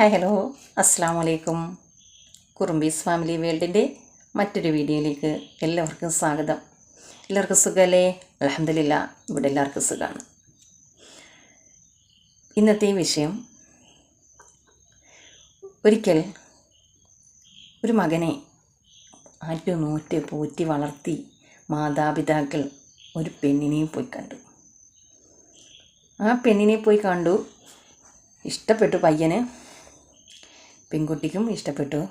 Hi hello. അസ്സാം വലൈക്കും കുറുമ്പീസ് family വേൾഡിന്റെ മറ്റൊരു വീഡിയോയിലേക്ക് എല്ലാവർക്കും സ്വാഗതം. എല്ലാവർക്കും സുഖമല്ലേ? അലഹമില്ല ഇവിടെ എല്ലാവർക്കും സുഖമാണ്. ഇന്നത്തെ വിഷയം ഒരിക്കൽ ഒരു മകനെ ആറ്റു നൂറ്റ് പോറ്റി വളർത്തി മാതാപിതാക്കൾ ഒരു പെണ്ണിനെയും പോയി കണ്ടു. ആ പെണ്ണിനെ പോയി കണ്ടു. ഇഷ്ടപ്പെട്ടു പയ്യന്. പെൺകുട്ടിക്കും ഇഷ്ടപ്പെട്ടു.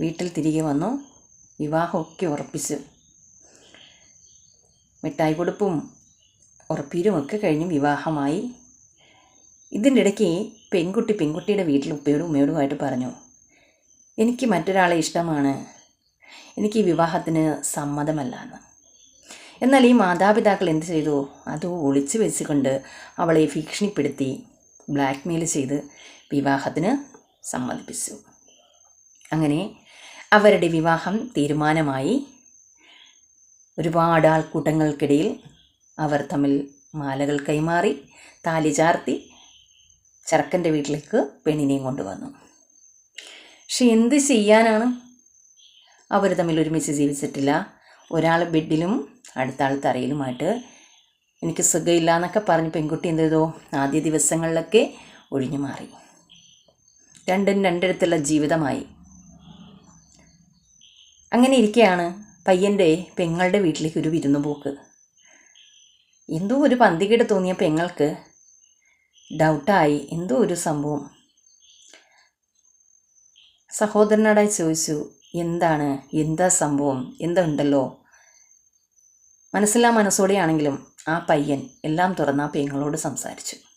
വീട്ടിൽ തിരികെ വന്നു. വിവാഹമൊക്കെ ഉറപ്പിച്ചു. മിഠായി കൊടുപ്പും ഉറപ്പീരുമൊക്കെ കഴിഞ്ഞ് വിവാഹമായി. ഇതിന്റെ ഇടയ്ക്ക് പെൺകുട്ടി പെൺകുട്ടിയുടെ വീട്ടിൽ ഉപ്പയോടും ഉമ്മയോടുമായിട്ട് പറഞ്ഞു എനിക്ക് മറ്റൊരാളെ ഇഷ്ടമാണ്. എനിക്ക് ഈ വിവാഹത്തിന് സമ്മതമല്ല എന്ന് എന്നാൽ ഈ മാതാപിതാക്കൾ എന്ത് ചെയ്തു? അത് ഒളിച്ചു വെച്ചുകൊണ്ട് അവളെ ഭീഷണിപ്പെടുത്തി ബ്ലാക്ക്മെയിൽ ചെയ്ത് വിവാഹത്തിന് സമ്മതിപ്പിച്ചു. അങ്ങനെ അവരുടെ വിവാഹം തീരുമാനമായി. ഒരുപാട് ആൾക്കൂട്ടങ്ങൾക്കിടയിൽ അവർ തമ്മിൽ മാലകൾ കൈമാറി താലി ചാർത്തി ചെറുക്കന്റെ വീട്ടിലേക്ക് പെണ്ണിനെയും കൊണ്ടുവന്നു. പക്ഷെ എന്ത് ചെയ്യാനാണ്? അവർ തമ്മിൽ ഒരുമിച്ച് ജീവിച്ചിട്ടില്ല. ഒരാൾ ബെഡിലും അടുത്ത ആൾ തറയിലുമായിട്ട് എനിക്ക് സുഖമില്ല എന്നൊക്കെ പറഞ്ഞ് പെൺകുട്ടി എന്ത് ചെയ്തു ആദ്യ ദിവസങ്ങളിലൊക്കെ ഒഴിഞ്ഞു മാറി. രണ്ടും രണ്ടിടത്തുള്ള ജീവിതമായി. അങ്ങനെ ഇരിക്കുകയാണ് പയ്യന്റെ പെങ്ങളുടെ വീട്ടിലേക്ക് ഒരു വിരുന്നു പോക്ക് എന്തോ ഒരു പന്തികേട് തോന്നിയ പെങ്ങൾക്ക് ഡൗട്ടായി. എന്തോ ഒരു സംഭവം. സഹോദരനോടായി ചോദിച്ചു എന്താണ്? എന്താ സംഭവം? എന്തുണ്ടല്ലോ മനസ്സിലാ മനസ്സോടെയാണെങ്കിലും ആ പയ്യൻ എല്ലാം തുറന്ന് ആ പെങ്ങളോട് സംസാരിച്ചു.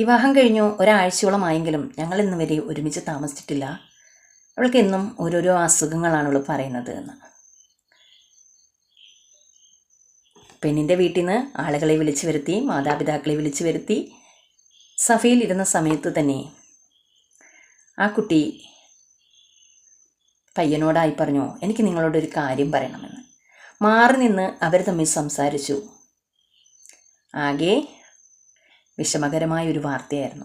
വിവാഹം കഴിഞ്ഞു ഒരാഴ്ചയോളമായെങ്കിലും ഞങ്ങൾ ഇന്ന് വരെ ഒരുമിച്ച് താമസിച്ചിട്ടില്ല. അവൾക്ക് എന്നും ഓരോരോ അസുഖങ്ങളാണ് അവൾ പറയുന്നത് എന്ന്. പെണ്ണിന്റെ വീട്ടിൽ നിന്ന് ആളുകളെ വിളിച്ചു വരുത്തി മാതാപിതാക്കളെ വിളിച്ചു വരുത്തി സഫയിൽ ഇരുന്ന സമയത്ത് തന്നെ ആ കുട്ടി പയ്യനോടായി പറഞ്ഞു എനിക്ക് നിങ്ങളോടൊരു കാര്യം പറയണമെന്ന്. മാറി നിന്ന് അവർ തമ്മിൽ സംസാരിച്ചു. ആകെ വിഷമകരമായ ഒരു വാർത്തയായിരുന്നു.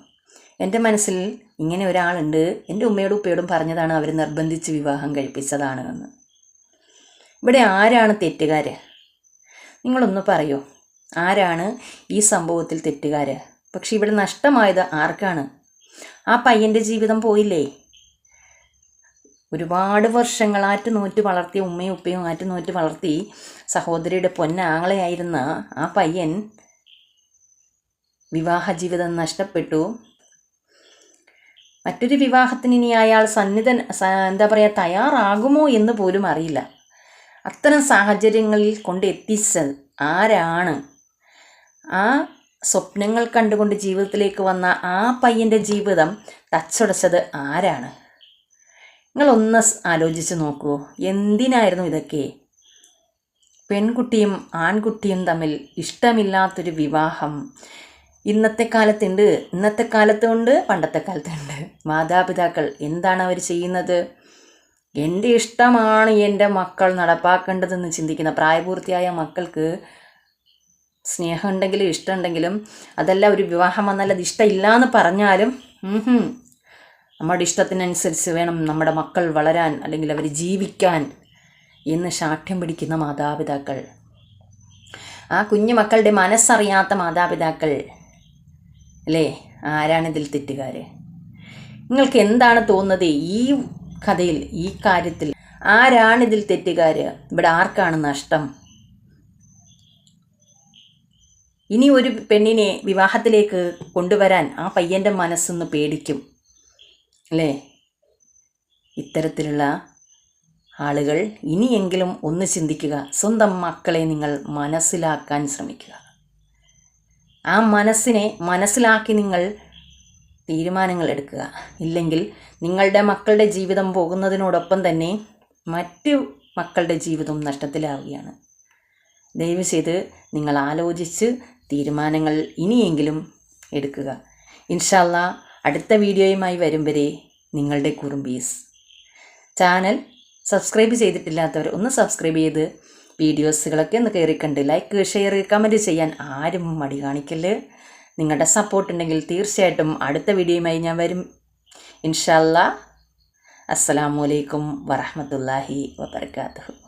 എന്റെ മനസ്സിൽ ഇങ്ങനെ ഒരാളുണ്ട് എന്റെ ഉമ്മയോടും ഉപ്പയോടും പറഞ്ഞതാണ് അവർ നിർബന്ധിച്ച് വിവാഹം കഴിപ്പിച്ചതാണ് എന്ന്. ഇവിടെ ആരാണ് തെറ്റുകാർ നിങ്ങളൊന്ന് പറയൂ. ആരാണ് ഈ സംഭവത്തിൽ തെറ്റുകാർ പക്ഷേ ഇവിടെ നഷ്ടമായത് ആർക്കാണ്? ആ പയ്യന്റെ ജീവിതം പോയില്ലേ? ഒരുപാട് വർഷങ്ങൾ ആറ്റ് നോറ്റ് വളർത്തിയ ഉമ്മയും ഉപ്പയും ആറ്റ് നോറ്റ് വളർത്തി സഹോദരിയുടെ പൊന്നാങ്ങളെയായിരുന്ന ആ പയ്യൻ വിവാഹ ജീവിതം നഷ്ടപ്പെട്ടു. മറ്റൊരു വിവാഹത്തിന് ഇനി അയാൾ സന്നിധൻ എന്താ പറയുക തയ്യാറാകുമോ എന്ന് പോലും അറിയില്ല. അത്തരം സാഹചര്യങ്ങളിൽ കൊണ്ട് എത്തിച്ചത് ആരാണ്? ആ സ്വപ്നങ്ങൾ കണ്ടുകൊണ്ട് ജീവിതത്തിലേക്ക് വന്ന ആ പയ്യന്റെ ജീവിതം തച്ചുടച്ചത് ആരാണ്? നിങ്ങളൊന്ന് ആലോചിച്ച് നോക്കൂ. എന്തിനായിരുന്നു ഇതൊക്കെ? പെൺകുട്ടിയും ആൺകുട്ടിയും തമ്മിൽ ഇഷ്ടമില്ലാത്തൊരു വിവാഹം. ഇന്നത്തെ കാലത്തുണ്ട് ഇന്നത്തെ കാലത്തുണ്ട് പണ്ടത്തെ കാലത്തുണ്ട്. മാതാപിതാക്കൾ എന്താണ് അവർ ചെയ്യുന്നത്? എന്റെ ഇഷ്ടമാണ് എന്റെ മക്കൾ നടപ്പാക്കേണ്ടതെന്ന് ചിന്തിക്കുന്ന പ്രായപൂർത്തിയായ മക്കൾക്ക് സ്നേഹമുണ്ടെങ്കിലും ഇഷ്ടമുണ്ടെങ്കിലും അതല്ല ഒരു വിവാഹം വന്നാൽ അത് ഇഷ്ടമില്ല എന്ന് പറഞ്ഞാലും നമ്മുടെ ഇഷ്ടത്തിനനുസരിച്ച് വേണം നമ്മുടെ മക്കൾ വളരാൻ അല്ലെങ്കിൽ അവർ ജീവിക്കാൻ എന്ന് ശാഠ്യം പിടിക്കുന്ന മാതാപിതാക്കൾ. ആ കുഞ്ഞു മക്കളുടെ മനസ്സറിയാത്ത മാതാപിതാക്കൾ അല്ലേ? ആരാണ് ഇതിൽ തെറ്റുകാർ നിങ്ങൾക്ക് എന്താണ് തോന്നുന്നത് ഈ കഥയിൽ ഈ കാര്യത്തിൽ? ആരാണ് ഇതിൽ തെറ്റുകാർ ഇവിടെ ആർക്കാണ് നഷ്ടം? ഇനി ഒരു പെണ്ണിനെ വിവാഹത്തിലേക്ക് കൊണ്ടുവരാൻ ആ പയ്യന്റെ മനസ്സൊന്ന് പേടിക്കും. അല്ലേ? ഇത്തരത്തിലുള്ള ആളുകൾ ഇനിയെങ്കിലും ഒന്ന് ചിന്തിക്കുക. സ്വന്തം മക്കളെ നിങ്ങൾ മനസ്സിലാക്കാൻ ശ്രമിക്കുക. ആ മനസ്സിനെ മനസ്സിലാക്കി നിങ്ങൾ തീരുമാനങ്ങൾ എടുക്കുക. ഇല്ലെങ്കിൽ നിങ്ങളുടെ മക്കളുടെ ജീവിതം പോകുന്നതിനോടൊപ്പം തന്നെ മറ്റു മക്കളുടെ ജീവിതവും നഷ്ടത്തിലാവുകയാണ്. ദയവ് ചെയ്ത് നിങ്ങൾ ആലോചിച്ച് തീരുമാനങ്ങൾ ഇനിയെങ്കിലും എടുക്കുക. ഇൻഷാല്ല അടുത്ത വീഡിയോയുമായി വരും വരെ നിങ്ങളുടെ കുറുമ്പീസ് ചാനൽ സബ്സ്ക്രൈബ് ചെയ്തിട്ടില്ലാത്തവർ ഒന്ന് സബ്സ്ക്രൈബ് ചെയ്ത് വീഡിയോസുകളൊക്കെ ഒന്ന് കയറിക്കണ്ട്. ലൈക്ക് ഷെയർ കമന്റ് ചെയ്യാൻ ആരും മടി കാണിക്കൽ നിങ്ങളുടെ സപ്പോർട്ട് ഉണ്ടെങ്കിൽ തീർച്ചയായിട്ടും അടുത്ത വീഡിയോയുമായി ഞാൻ വരും. ഇൻഷല്ല അലൈക്കും വറഹമത്തല്ലാഹി വബർക്കാത്തു